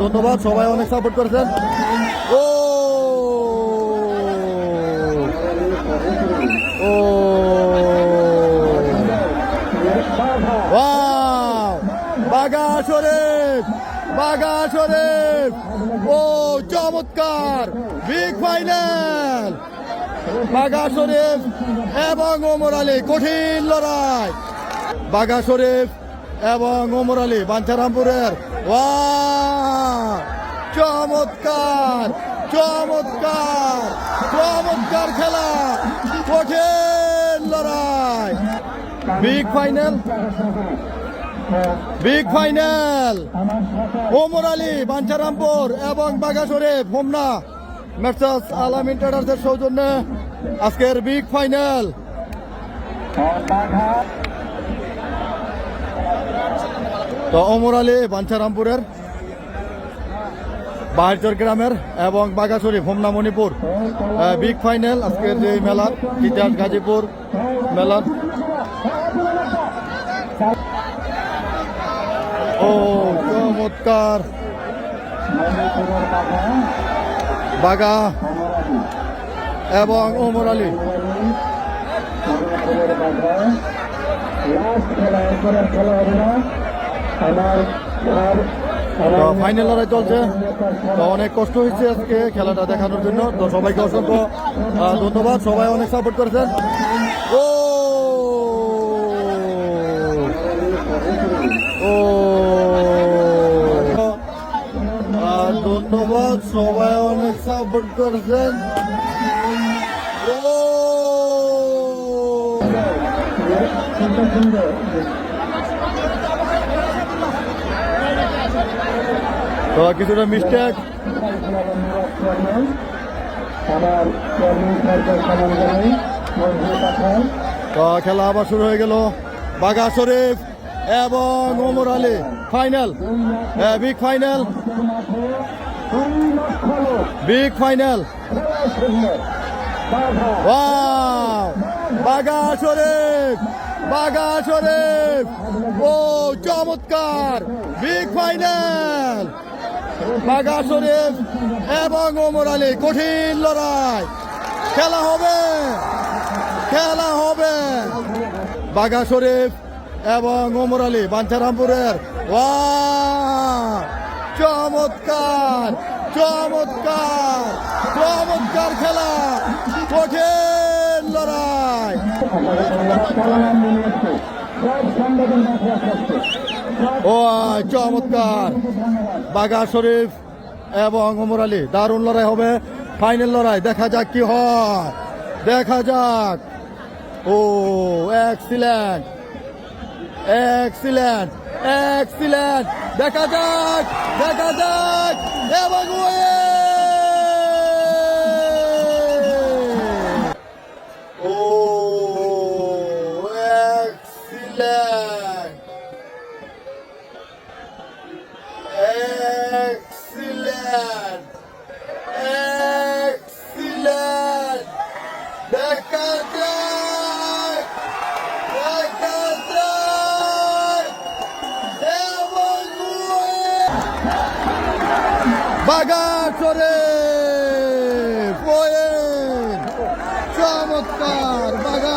ধন্যবাদ, সবাই অনেক সাপোর্ট করেছেন। ও! ও! বাগা শরীফ বাগা শরীফ। ও, চমৎকার! বিগ ফাইনাল বাগা শরীফ এবং ওমর আলী, কঠিন লড়াই। বাগা শরীফ এবং ওমর আলী, বাঞ্ছারামপুরের। ওয়া চমৎকার চমৎকার চমৎকার খেলা। কঠিন লড়াই। Big final big final Omar Ali, Bancharampur এবং বাগা শরীফ, হোমনা। মেটসাস আলাম ইন্টারনার্সের সৌজন্যে আজকের বিগ ফাইনাল তো ওমর আলী, বাঞ্ছারামপুরের বাহারচর গ্রামের এবং শরীফ হোমনা মণিপুর বিগ ফাইনাল আজকের যে মেলা ইতিহাস গাজীপুর মেলা ও, চমৎকার। বাগা এবং ওমর আলী। তো ফাইনাল লড়াই চলছে। তো অনেক কষ্ট হয়েছে আজকে খেলাটা দেখানোর জন্য। তো সবাইকে অসংখ্য ধন্যবাদ। সবাই অনেক সাপোর্ট করেছেন। ও! ও! ধন্যবাদ। সবাই অনেক সাপোর্ট করেছেন। ও! তো কিছুটা মিস্টেক খেলা আবার শুরু হয়ে গেল। বাগা শরীফ এবং Omar Ali. Final big final big final Baga Sharif Baga Sharif. ও, চমৎকার! বিগ ফাইনাল বাগা শরীফ এবং ওমর আলী, কঠিন লড়াই। খেলা হবে খেলা হবে। বাগা শরীফ এবং ওমর আলী বাঞ্ছারামপুরের চমৎকার চমৎকার চমৎকার খেলা। কঠিন লড়াই। ও, চমৎকার। বাগা শরীফ এবং ওমর আলী, দারুণ লড়াই হবে। ফাইনাল লড়াই, দেখা যাক কি হয়। দেখা যাক। ও এক্সিলেন্ট এক্সিলেন্ট এক্সিলেন্ট দেখা যাক দেখা যাক। এবং ও এক্সিলেন্ট Excellent! Excellent! দেখা যাক! দেখা যাক! এবং বাগা চরে পোয়েন চমৎকার বাগা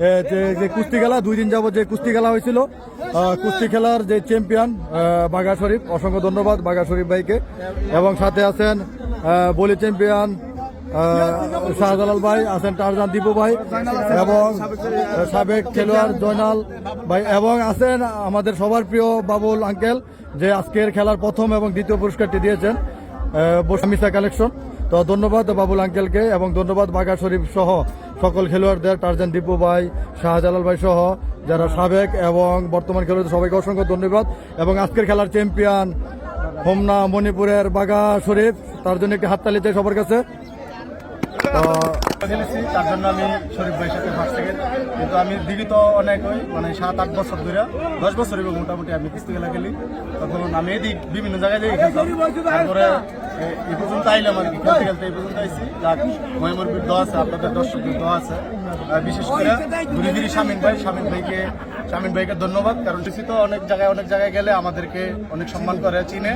যে- কুস্তি খেলা, দুই দিন যাবত যে কুস্তি খেলা হয়েছিল কুস্তি খেলার যে চ্যাম্পিয়ন বাঘা শরীফ, অসংখ্য ধন্যবাদ বাঘা শরীফ ভাইকে। এবং সাথে আছেন বলি চ্যাম্পিয়ন শাহজালাল ভাই, আছেন টারজান দীপু ভাই, এবং সাবেক খেলোয়াড় জয়নাল ভাই, এবং আছেন আমাদের সবার প্রিয় বাবুল আঙ্কেল যে আজকের খেলার প্রথম এবং দ্বিতীয় পুরস্কারটি দিয়েছেন বসামিসা কালেকশন তো ধন্যবাদ বাবুল আঙ্কেলকে এবং ধন্যবাদ বাঘা শরীফ সহ সকল খেলোয়াড়দের টার্জান দীপু ভাই, শাহজালাল ভাই সহ যারা সাবেক এবং বর্তমান খেলোয়াড়, সবাইকে অসংখ্য ধন্যবাদ। এবং আজকের খেলার চ্যাম্পিয়ন হোমনা মণিপুরের বাঘা শরীফ, তার জন্য একটি হাততালিতে সবার কাছে। খেলেছি তার জন্য আমি শরীফ ভাইয়ের সাথে ফার্স্ট সেকেন্ড কিন্তু আমি দিঘিত অনেক ওই মানে সাত, আট বছর ধরে, দশ বছর মোটামুটি আমি কুস্তি খেলা খেলি তখন আমি এদিক বিভিন্ন জায়গায় দিয়ে খেলতাম তারপরে এই পর্যন্ত আইলাম আর কি, খেলতে খেলতে এই পর্যন্ত আইসি যাক মহিমুরবির দোয়া আছে, আপনাদের দর্শকদের দোয়া আছে। বিশেষ করে ধীরে ধীরে শামিন ভাই শামিন ভাইকে শামিন ভাইকে ধন্যবাদ, কারণ সে তো অনেক জায়গায় অনেক জায়গায় গেলে আমাদেরকে অনেক সম্মান করে, চিনে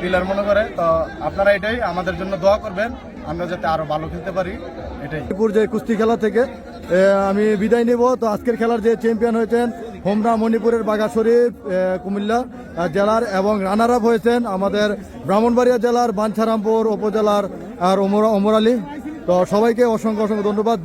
পিলার মনে করে। তো আপনারা এটাই আমাদের জন্য দোয়া করবেন, আমরা যাতে আরও ভালো খেলতে পারি, এটাই। মণিপুর যে কুস্তি খেলা থেকে আমি বিদায় নেব। তো আজকের খেলার যে চ্যাম্পিয়ন হয়েছেন, হোমরা মণিপুরের বাগা শরীফ কুমিল্লা জেলার এবং রানার আপ হয়েছেন আমাদের ব্রাহ্মণবাড়িয়া জেলার বাঞ্ছারামপুর উপজেলার আর ওমর ওমর আলী। তো সবাইকে অসংখ্য অসংখ্য ধন্যবাদ।